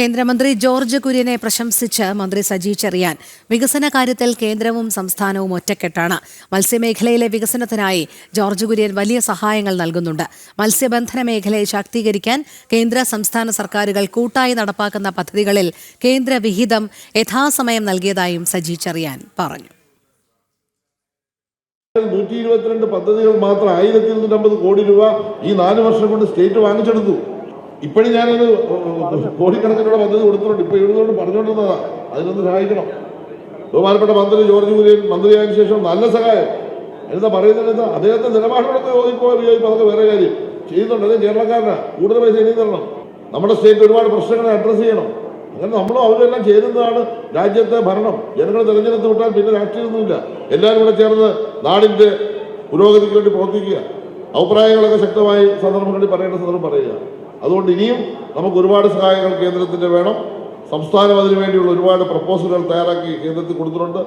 കേന്ദ്രമന്ത്രി ജോർജ് കുര്യനെ പ്രശംസിച്ച് മന്ത്രി സജി ചെറിയാൻ. വികസന കാര്യത്തിൽ കേന്ദ്രവും സംസ്ഥാനവും ഒറ്റക്കെട്ടാണ്. മത്സ്യമേഖലയിലെ വികസനത്തിനായി ജോർജ് കുര്യൻ വലിയ സഹായങ്ങൾ നൽകുന്നുണ്ട്. മത്സ്യബന്ധന മേഖലയെ ശാക്തീകരിക്കാൻ കേന്ദ്ര സംസ്ഥാന സർക്കാരുകൾ കൂട്ടായി നടപ്പാക്കുന്ന പദ്ധതികളിൽ കേന്ദ്ര വിഹിതം യഥാസമയം നൽകിയതായും സജി ചെറിയാൻ പറഞ്ഞു. നൂറ്റി ഇരുപത്തിരണ്ട് പദ്ധതികൾ മാത്രം ആയിരത്തി ഇരുന്നൂറ്റമ്പത് കോടി രൂപ ഈ നാല് വർഷം കൊണ്ട് സ്റ്റേറ്റ് വാങ്ങിച്ചെടുത്തു. ഇപ്പോഴും ഞാനത് കോടിക്കണക്കിനോട് മന്ത്രി കൊടുത്തിട്ടുണ്ട്. ഇപ്പൊ എഴുതുകൊണ്ട് പറഞ്ഞുകൊണ്ടിരുന്നതാ. അതിനൊന്ന് സഹായിക്കണം. ബഹുമാനപ്പെട്ട മന്ത്രി ജോർജ് കുര്യൻ മന്ത്രിയായതിനു ശേഷം നല്ല സഹായം. എന്താ പറയുന്നത് എന്താ? അദ്ദേഹത്തെ നിലപാടുകളൊക്കെ യോജിപ്പോ വിയോജിപ്പോ അതൊക്കെ വേറെ കാര്യം. ചെയ്യുന്നുണ്ട്. അതേ കേരളക്കാരനാ. കൂടുതൽ പൈസ ഇനി തരണം. നമ്മുടെ സ്റ്റേറ്റ് ഒരുപാട് പ്രശ്നങ്ങളെ അഡ്രസ്സ് ചെയ്യണം. അങ്ങനെ നമ്മളും അവരെല്ലാം ചേരുന്നതാണ് രാജ്യത്തെ ഭരണം. ജനങ്ങൾ തെരഞ്ഞെടുത്ത് വിട്ടാൽ പിന്നെ രാഷ്ട്രീയമൊന്നുമില്ല. എല്ലാവരും കൂടെ ചേർന്ന് നാടിന്റെ പുരോഗതിക്ക് വേണ്ടി പ്രവർത്തിക്കുക. അഭിപ്രായങ്ങളൊക്കെ ശക്തമായി സന്ദർഭങ്ങളിൽ പറയേണ്ട സന്ദർഭം പറയുക. അതുകൊണ്ട് ഇനിയും നമുക്ക് ഒരുപാട് സഹായങ്ങൾ കേന്ദ്രത്തിന്റെ വേണം. സംസ്ഥാനം അതിനു വേണ്ടിയുള്ള ഒരുപാട് പ്രപ്പോസലുകൾ തയ്യാറാക്കി കേന്ദ്രത്തിൽ കൊടുത്തിട്ടുണ്ട്.